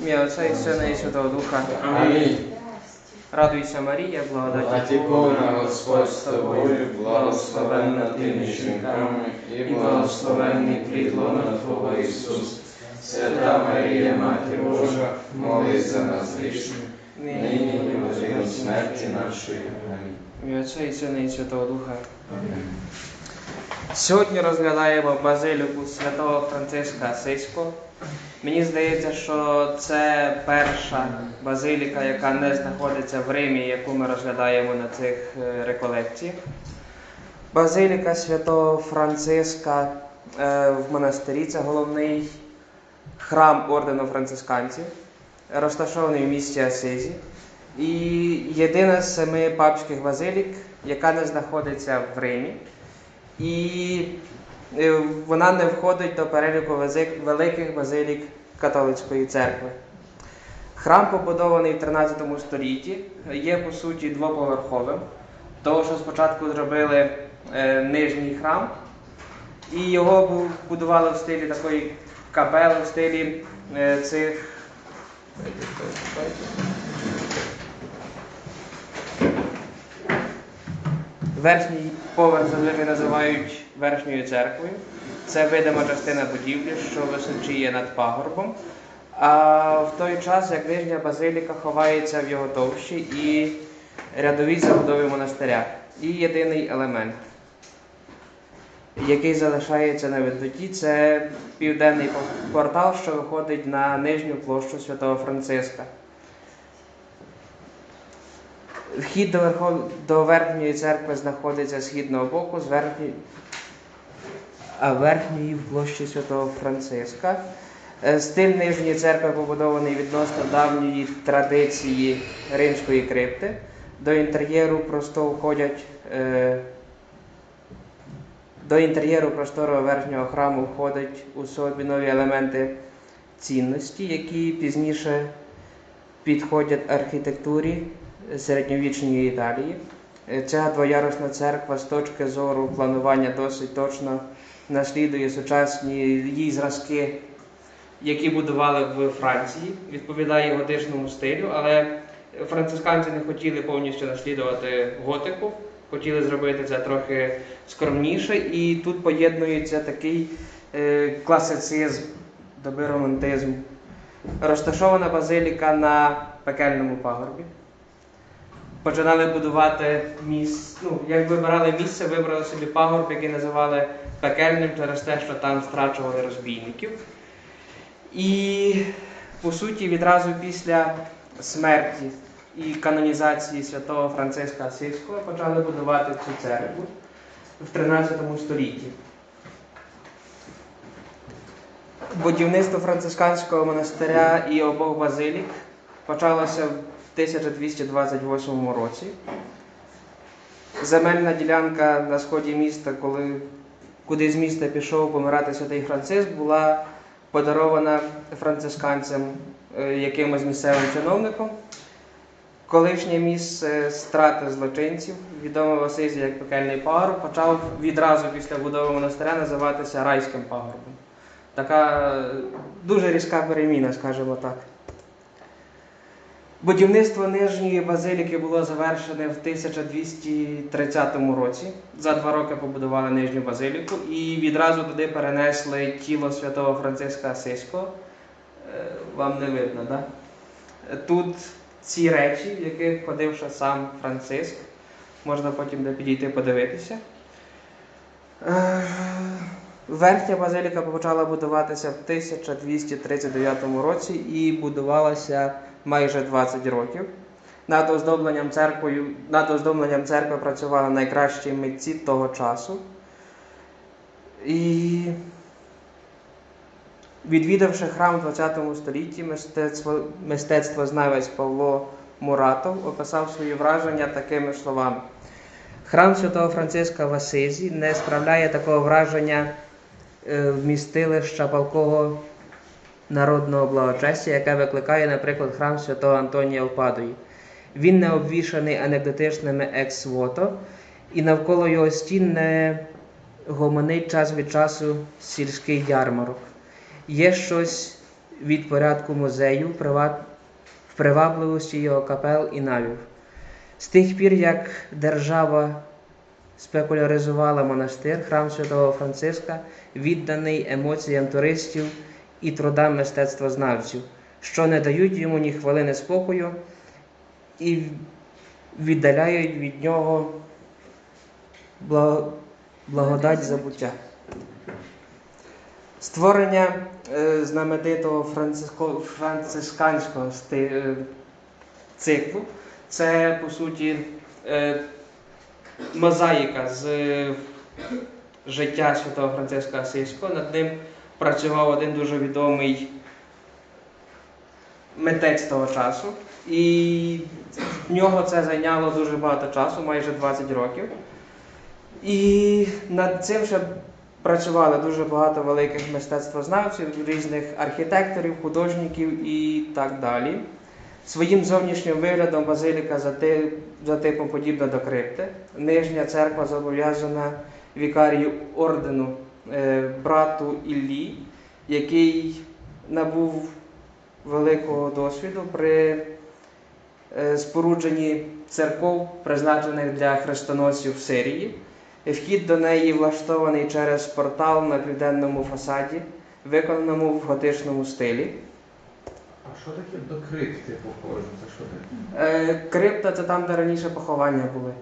Ім'я Отця і Сина і Святого Духа. Амінь. Радуйся, Марія, благодаті повна Господь з тобою, благословенна ти між жінками, і благословенний плід лона Твого Ісус. Свята Марія, Мати Божа, молись за нас грішних, нині і в годину смерті нашої. Амінь. Ім'я Отця і Сина і Святого Духа. Сьогодні розглядаємо базиліку святого Франциска Асиського. Мені здається, що це перша базиліка, яка не знаходиться в Римі, яку ми розглядаємо на цих е, реколекціях. Базиліка святого Франциска е, в монастирі це головний храм ордену францисканців, розташований в місті Асизі. І єдина з семи папських базилік, яка не знаходиться в Римі. І вона не входить до переліку великих базилік католицької церкви. Храм побудований в 13 столітті, є по суті двоповерховим, тому що спочатку зробили е, нижній храм, і його будували в стилі такої капели, в стилі е, цих. Верхній поверх завжди називають верхньою церквою. Це видима частина будівлі, що височіє над пагорбом. А в той час, як нижня базиліка ховається в його товщі і рядовій забудові монастиря. І єдиний елемент, який залишається на видноті, це південний портал, що виходить на нижню площу Святого Франциска. Вхід до, верхов... до верхньої церкви знаходиться з східного боку, з верхньої... верхньої в площі Святого Франциска. Е, Стиль нижньої церкви побудований відносно давньої традиції римської крипти. До інтер'єру просто входять. Е... До інтер'єру просторого верхнього храму входять у собі нові елементи цінності, які пізніше підходять архітектурі середньовічної Італії. Е, Ця двоярусна церква з точки зору планування досить точно наслідує сучасні її зразки, які будували в Франції, відповідає готичному стилю, але францисканці не хотіли повністю наслідувати готику, хотіли зробити це трохи скромніше, і тут поєднується такий е, класицизм, доби романтизм. Розташована базиліка на пекельному пагорбі. Починали будувати місце. Ну, як вибирали місце, вибрали собі пагорб, який називали пекельним через те, що там страчували розбійників. І по суті, відразу після смерті і канонізації святого Франциска Асильського почали будувати цю церкву в 13 столітті. Будівництво францисканського монастиря і обох базилік почалося 1228 році. Земельна ділянка на сході міста, коли, куди з міста пішов помирати святий Франциск, була подарована францисканцям е, якимось місцевим чиновником. Колишнє місце страти злочинців, відоме в Асизі як пекельний пагорб, почав відразу після будови монастиря називатися райським пагорбом. Така е, дуже різка переміна, скажімо так. Будівництво нижньої базиліки було завершене в 1230 році. За два роки побудували нижню базиліку і відразу туди перенесли тіло святого Франциска Асиського. Е, Вам не видно, так? Да? Тут ці речі, в яких ходив сам Франциск. Можна потім де підійти подивитися. Е, Верхня базиліка почала будуватися в 1239 році і будувалася майже 20 років. Над оздобленням церквою, над оздобленням церкви працювали найкращі митці того часу. І відвідавши храм в 20 столітті, мистецтво, мистецтвознавець Павло Муратов описав свої враження такими словами. Храм святого Франциска в Асизі не справляє такого враження е, вмістилища палкого народного благочестя, яке викликає, наприклад, храм святого Антонія в Падуї. Він не обвішаний анекдотичними екс-вото, і навколо його стін не гомонить час від часу сільський ярмарок. Є щось від порядку музею в привабливості його капел і навів. З тих пір, як держава спекуляризувала монастир, храм святого Франциска, відданий емоціям туристів і трудам мистецтвознавців, що не дають йому ні хвилини спокою і віддаляють від нього бла- благодать забуття. Створення е, знаменитого францисканського е, циклу це по суті е, мозаїка з життя святого Франциска Асийського. Над ним працював один дуже відомий митець того часу. І в нього це зайняло дуже багато часу, майже 20 років. І над цим ще працювали дуже багато великих мистецтвознавців, різних архітекторів, художників і так далі. Своїм зовнішнім виглядом базиліка за, ти, за типом подібна до крипти. Нижня церква зобов'язана вікарію ордену брату Іллі, який набув великого досвіду при е, спорудженні церков, призначених для хрестоносців в Сирії. Вхід до неї влаштований через портал на південному фасаді, виконаному в готичному стилі. А що таке до крипти похоже? Це що таке? Е, крипта це там, де раніше поховання були.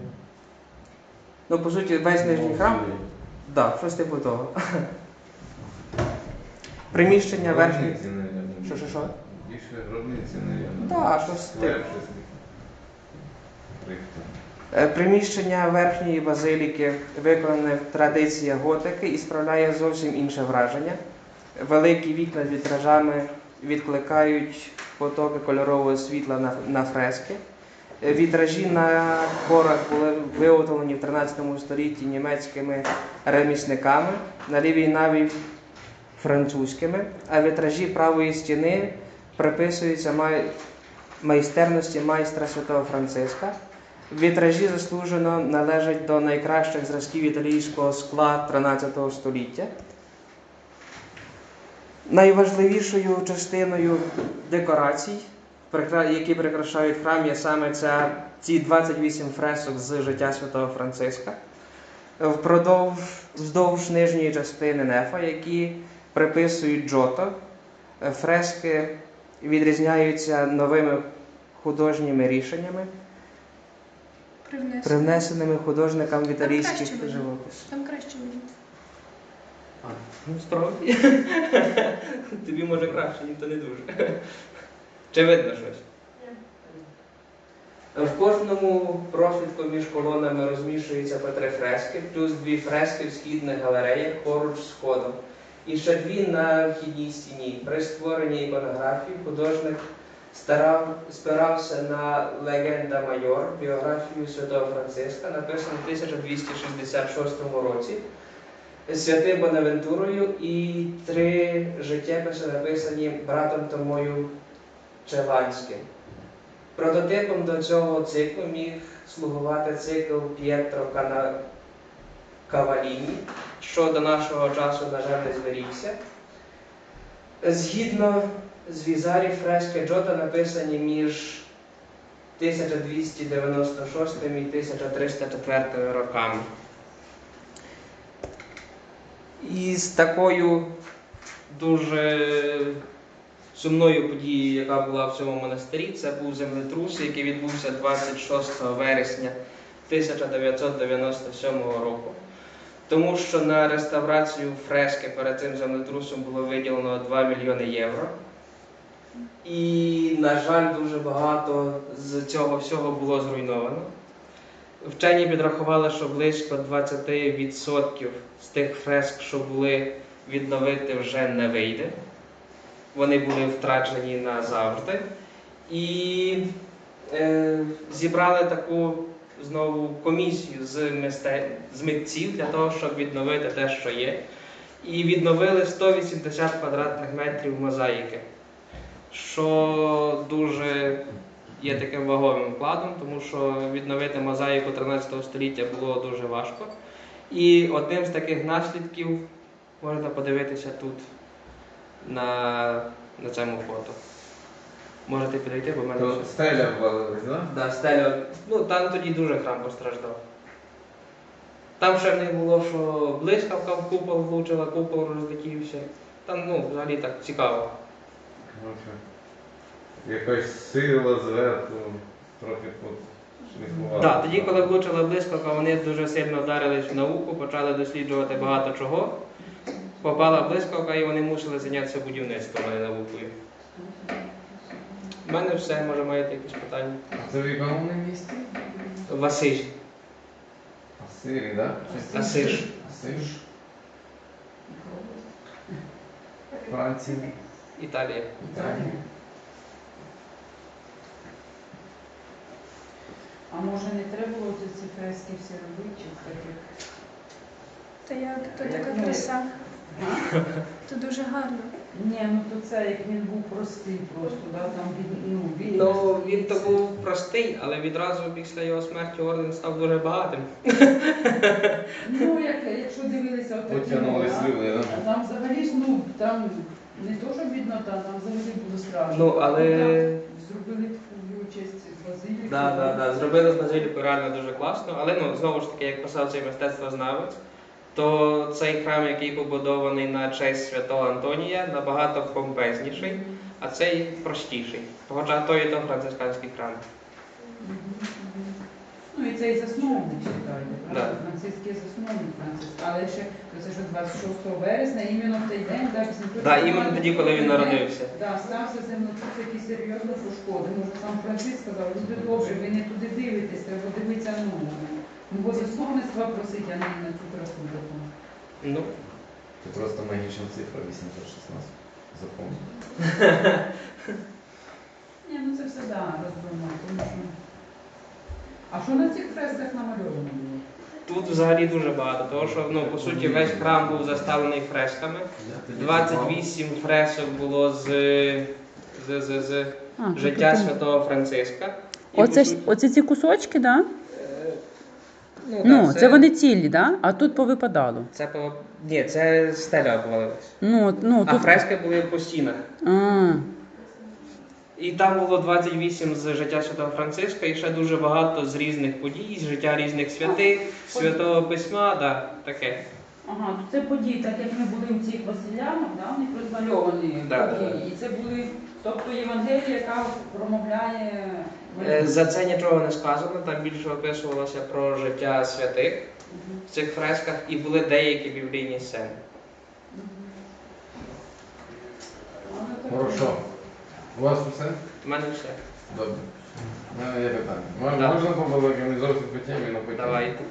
Ну, по суті, весь нижній храм. Так, да, щось типу того. Приміщення навіть. Що, що, що? Більше гробниці, навіть. Да, щось типу. Е, Приміщення верхньої базиліки виконане в традиціях готики і справляє зовсім інше враження. Великі вікна з вітражами відкликають потоки кольорового світла на, на фрески. Вітражі на хорах були виготовлені в 13 столітті німецькими ремісниками, на лівій наві французькими, а вітражі правої стіни приписуються майстерності майстра святого Франциска. Вітражі заслужено належать до найкращих зразків італійського скла 13 століття. Найважливішою частиною декорацій, які прикрашають храм, є саме ця, ці 28 фресок з життя святого Франциска. Впродовж вздовж нижньої частини нефа, які приписують Джото, фрески відрізняються новими художніми рішеннями Привнесено. привнесеними художникам в італійських краще видно. живопис. Там краще видно. Ну, справді. Тобі може краще, ніхто не дуже. Чи видно щось? В кожному профільку між колонами розміщується по три фрески, плюс дві фрески в східних галереях поруч з входом. І ще дві на вхідній стіні. При створенні іконографії художник старав, спирався на легенда майор, біографію святого Франциска, написану в 1266 році святим Бонавентурою і три життєписи написані братом Томою Челанським. Прототипом до цього циклу міг слугувати цикл П'єтро. Каваліні, що до нашого часу, на жаль, не зберігся. Згідно з візарів фрески Джота написані між 1296 і 1304 роками. І з такою дуже сумною подією, яка була в цьому монастирі, це був землетрус, який відбувся 26 вересня 1997 року. Тому що на реставрацію фрески перед цим землетрусом було виділено 2 мільйони євро. І, на жаль, дуже багато з цього всього було зруйновано. Вчені підрахували, що близько 20% з тих фреск, що були відновити, вже не вийде. Вони були втрачені назавжди. І е, зібрали таку знову комісію з, мисте... з митців для того, щоб відновити те, що є. І відновили 180 квадратних метрів мозаїки, що дуже є таким ваговим вкладом, тому що відновити мозаїку 13 століття було дуже важко. І одним з таких наслідків можна подивитися тут на на цьому фото. Можете підійти, бо в мене. То все- стеля ввалилась, да? Да, стеля. Ну, там тоді дуже храм постраждав. Там ще в них було, що блискавка в купол влучила, купол розлетівся. Там, ну, взагалі так цікаво. Коротше, Якась сила зверху трохи Так, подшліфувала. да, тоді, коли влучила блискавка, вони дуже сильно вдарились в науку, почали досліджувати багато чого. Попала блискавка і вони мусили зайнятися будівництвом, а не наукою. У мене все, може маєте якісь питання. А Це в якому місті? Василь, Асирі, да? Чи- Асиж. Асиж. Франція. Італія. Італія. А може не треба було ці фрески всі робити, чи таких? Та як то Як така краса? То дуже гарно. Ні, ну то це як він був простий просто, да, там від, ну, від... Ну, він то був простий, але відразу після його смерті орден став дуже багатим. Ну, як, якщо дивилися отакі, Потягнули да, да? а там взагалі ж, ну, там не то, що біднота, там взагалі було страшно. Ну, але- Там зробили в його честь базиліку. Да, да, да. Зробили з базиліку реально дуже класно, але ну знову ж таки, як писав цей мистецтвознавець, то цей храм, який побудований на честь святого Антонія, набагато помпезніший, а цей простіший. Хоча то і то францисканський храм. Ну і цей засновник читайте, Да. Франциский засновник Франциск. Але ще це що 26 вересня, іменно в той день, да, після того, Да, як іменно тоді, коли він народився. Да, стався землетрус, який серйозно пошкодив. Може, сам Франциск сказав, люди добре, ви не туди дивитесь, треба дивитися ну, мого засновництва просить, а не на цю красу таку. Ну, Це просто магічна цифра 816. Запомни. Ні, ну це все да, тому що. А що на цих фресках намальовано було? тут взагалі дуже багато, тому що ну, по суті весь храм був заставлений фресками. 28 фресок було з, з, з, з А, життя святого Франциска. І, Оце, ж- суті, оце ці кусочки, да? Ну, Ну, це вони цілі, да? А тут повипадало. Це по... Ні, це стеля обвалилась. Ну, от, ну А тут. фрески були по стінах. А, І там було 28 з життя святого Франциска і ще дуже багато з різних подій, з життя різних святих, святого письма, да, таке. ага, тут це події, так як ми були в цих Василянах, да? вони розмальовані Да, події. да, да. І це були, тобто Євангелія, яка промовляє. Е, За це нічого не сказано, там більше описувалося про життя святих в цих фресках і були деякі біблійні сцени. так- Хорошо. У вас усе? У мене все. Добре. У мене є питання. Можна побалакати не зовсім по темі, але по темі? Давайте.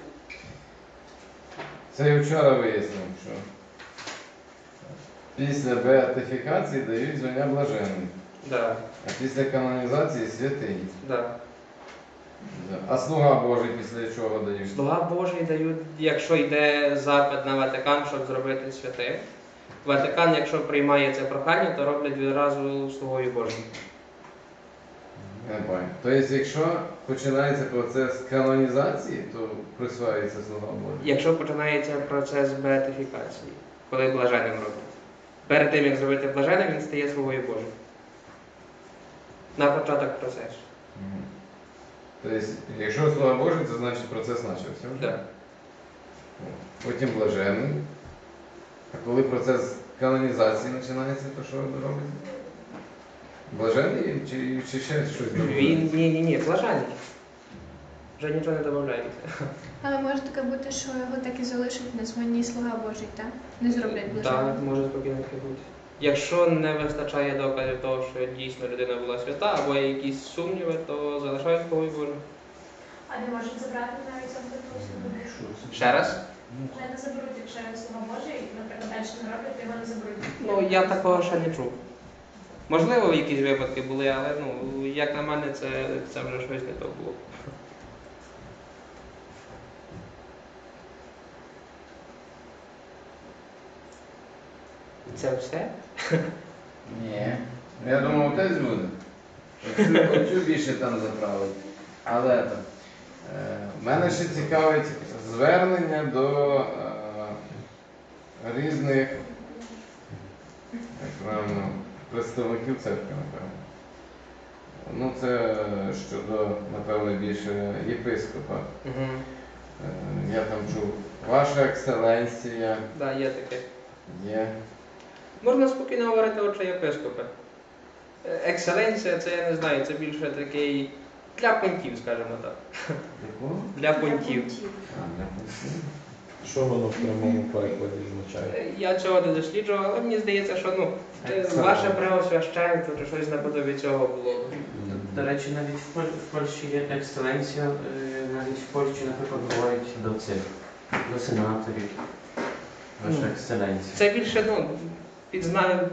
Це я вчора вияснив, що після беатифікації дають звання блаженним, Да, а після канонізації святий. да. А слуга Божий після чого дають? Слуга Божий дають, якщо йде запит на Ватикан, щоб зробити святим. Ватикан, якщо приймає це прохання, то роблять відразу слугою. Не. Тобто, якщо починається процес канонізації, то присваюється слуга Божий. Якщо починається процес беатифікації, коли блаженним роблять. Перед тим, як зробити блаженним, він стає слугою Божим. На початок процесу. Мгм. Тобто, якщо слуга Божий, це значить процес почався. Да. Потім блаженний. А коли процес канонізації починається, то що робиться? Блаженний він чи, чи ще щось Він ні, ні, ні, блаженний. Вже нічого не додається. Але може таке бути, що його так і залишать на званні слуга Божий, так? Не зроблять Так, блаженним. може спокійно таке бути. Якщо не вистачає доказів того, що дійсно людина була свята, або є якісь сумніви, то залишають слугою Божим. А не можуть забрати навіть автотусу? Ще раз? Не заберуть, якщо він слуга Божий, наприклад, далі не роблять, то його не заберуть. Ну, я такого ще не чув. Можливо, якісь випадки були, але ну, як на мене, це, це вже щось не то було. Це все? Ні. Я думав, отець буде. Оцю, оцю більше там заправить. Але так. Е, мене ще цікавить звернення до е, різних як правильно, представників церкви, напевно. Ну, це щодо, напевно, більше єпископа. Угу. Е, Я там чув, ваша екселенція Да, є таке. є. Можна спокійно говорити отче єпископе. Е, Екселенція, це я не знаю, це більше такий для понтів, скажімо так. Для понтів. Що воно в прямому перекладі означає? Е, Я цього не досліджував, але мені здається, що ну, Екселенція. ваше преосвященство чи щось наподобі цього було. До речі, навіть в Поль- в Польщі є екселенція, е, навіть в Польщі, наприклад, говорять до цих, до сенаторів. Ваша Ну. екселенція. Це більше ну,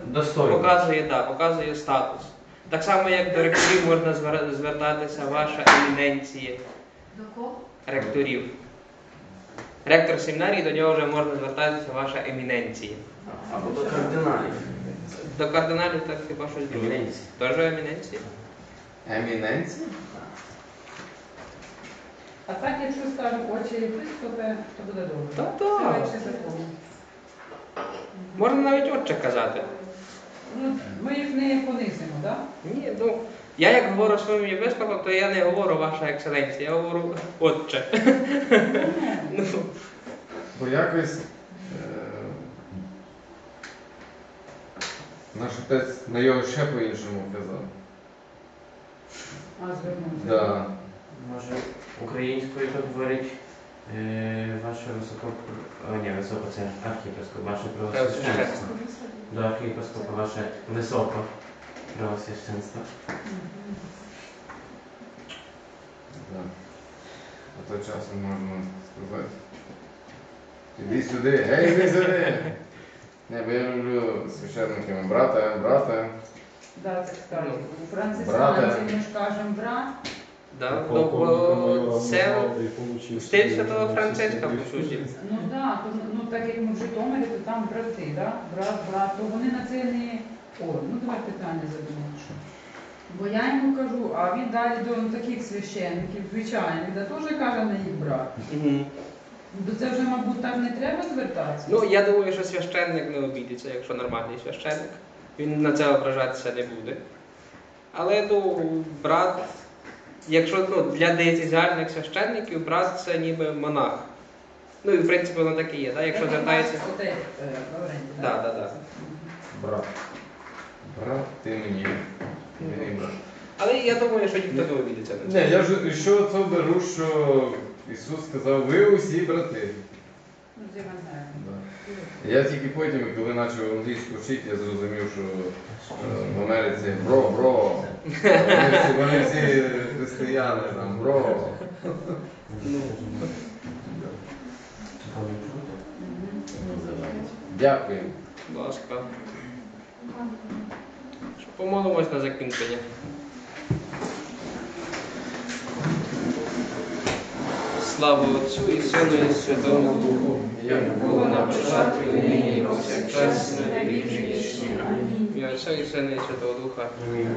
Достойно. показує, да, показує статус. Так само, як до ректорів можна звер- звертатися ваша еміненція До кого? ректорів. Ректор семінарії, до нього вже можна звертатися ваша еміненція. Або до кардиналів. До кардиналів так хіба щось друге. Еміненція. Теж еміненція? Еміненція? А так, якщо скажуть очі єпископи, то буде добре. Та Це так. легше закону. Можна навіть отче казати. Ну, ми їх не понизимо, так? Ні, ну я як говорю своїм єпископом, то я не говорю ваша екселенція, я говорю отче. Ну, Бо якось е, наш отець на його ще по-іншому казав. А, звернувся. Да. Може, українською то говорить ваше високо... О, ні, високо це архієпископ, ваше правосвященство. До архієпископа ваше високо правосвященство. Да. А то часом можна сказати. Іди сюди, гей, іди сюди. Не, бо я люблю священниками брата, брата. Да, скажуть. У Брате. францисканців ми ж кажемо брат. Да, ну, бо це стиль Святого Франциска, по суті. Ну да, то, ну так як ми в Житомирі, то там брати, да? брат, брат, то вони на це не. О, ну давай питання задумаємо. Бо я йому кажу, а він далі до таких священників, звичайних, да теж каже на їх брат. Мгм. До це вже, мабуть, так не треба звертатися. Ну, я думаю, що священник не обідеться, якщо нормальний священник. Він на це ображатися не буде. Але ну, брат, якщо ну, для деяціальних священників, брат це ніби монах. Ну і в принципі воно так і є, да? якщо звертається. Е, Да, да, да. Брат. Брат, ти мені. Мені брат. Але я думаю, що ніхто не обідеться на це. Ні, я ж що це беру, що Ісус сказав, ви усі брати. Ну, з Євангелієм. Да. Я тільки потім, коли почав англійську вчити, я зрозумів, що е, в Америці бро, бро. Вони всі, вони всі християни там, бро. Дякую. Будь ласка. Помолимось на закінчення. Слава Отцю і Сину і Святому Духу, як було на початку, і нині, і повсякчас, і на віки вічні. І Отця і Сина і Святого Духа. Амінь.